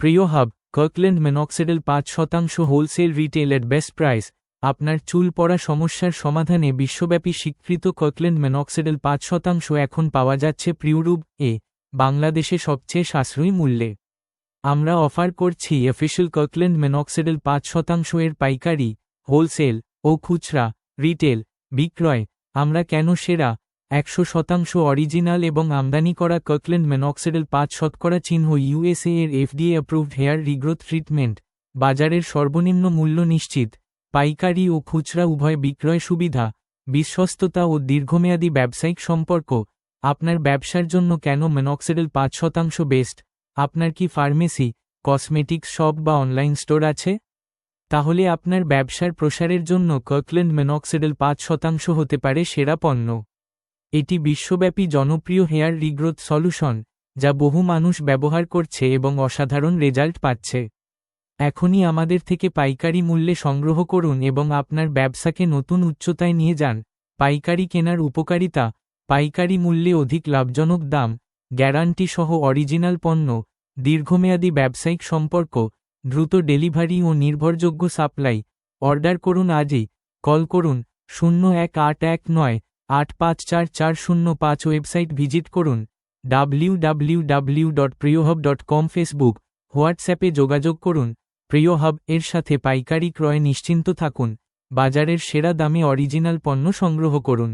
প্রিয় hub Kirkland minoxidil পাঁচ শতাংশ wholesale retail at best price আপনার চুল পড়া সমস্যার সমাধানে বিশ্বব্যাপী স্বীকৃত কার্কল্যান্ড মেনক্সিডেল পাঁচ শতাংশ এখন পাওয়া যাচ্ছে প্রিউরুব এ বাংলাদেশে সবচেয়ে সাশ্রয়ী মূল্যে। আমরা অফার করছি অফিসিয়াল কার্কল্যান্ড মেনক্সিডেল পাঁচ শতাংশ এর পাইকারি হোলসেল ও খুচরা রিটেল বিক্রয়, আমরা কেন সেরা একশো শতাংশ অরিজিনাল এবং আমদানি করা কার্কল্যান্ড মেনক্সিডেল পাঁচ শতকরা চিহ্ন ইউএসএ এর FDA approved hair regrowth treatment বাজারের সর্বনিম্ন মূল্য নিশ্চিত, পাইকারি ও খুচরা উভয় বিক্রয় সুবিধা, বিশ্বস্ততা ও দীর্ঘমেয়াদী ব্যবসায়িক সম্পর্ক, আপনার ব্যবসার জন্য কেন মেনক্সিডেল পাঁচ শতাংশ বেস্ট আপনার কি ফার্মেসি কসমেটিক্স শপ বা অনলাইন স্টোর আছে? তাহলে আপনার ব্যবসার প্রসারের জন্য কার্কল্যান্ড মেনক্সিডেল পাঁচ শতাংশ হতে পারে সেরা পণ্য। এটি বিশ্বব্যাপী জনপ্রিয় হেয়ার রিগ্রোথ সলিউশন, যা বহু মানুষ ব্যবহার করছে এবং অসাধারণ রেজাল্ট পাচ্ছে। এখনই আমাদের থেকে পাইকারি মূল্যে সংগ্রহ করুন এবং আপনার ব্যবসাকে নতুন উচ্চতায় নিয়ে যান। পাইকারি কেনার উপকারিতা, পাইকারি মূল্যে অধিক লাভজনক দাম, গ্যারান্টি সহ অরিজিনাল পণ্য, দীর্ঘমেয়াদী ব্যবসায়িক সম্পর্ক, দ্রুত ডেলিভারি ও নির্ভরযোগ্য সাপ্লাই। অর্ডার করুন আজই। কল করুন, শূন্য এক আট এক নয় আট পাঁচ চার চার শূন্য পাঁচ ওয়েবসাইট ভিজিট করুন ডাব্লিউ ডাব্লিউ ডাব্লিউ ডট প্রিয়হব ডট কম ফেসবুক হোয়াটসঅ্যাপে যোগাযোগ করুন প্রিয় হাব এর সাথে পাইকারি ক্রয়ে নিশ্চিন্ত থাকুন বাজারের সেরা দামে অরিজিনাল পণ্য সংগ্রহ করুন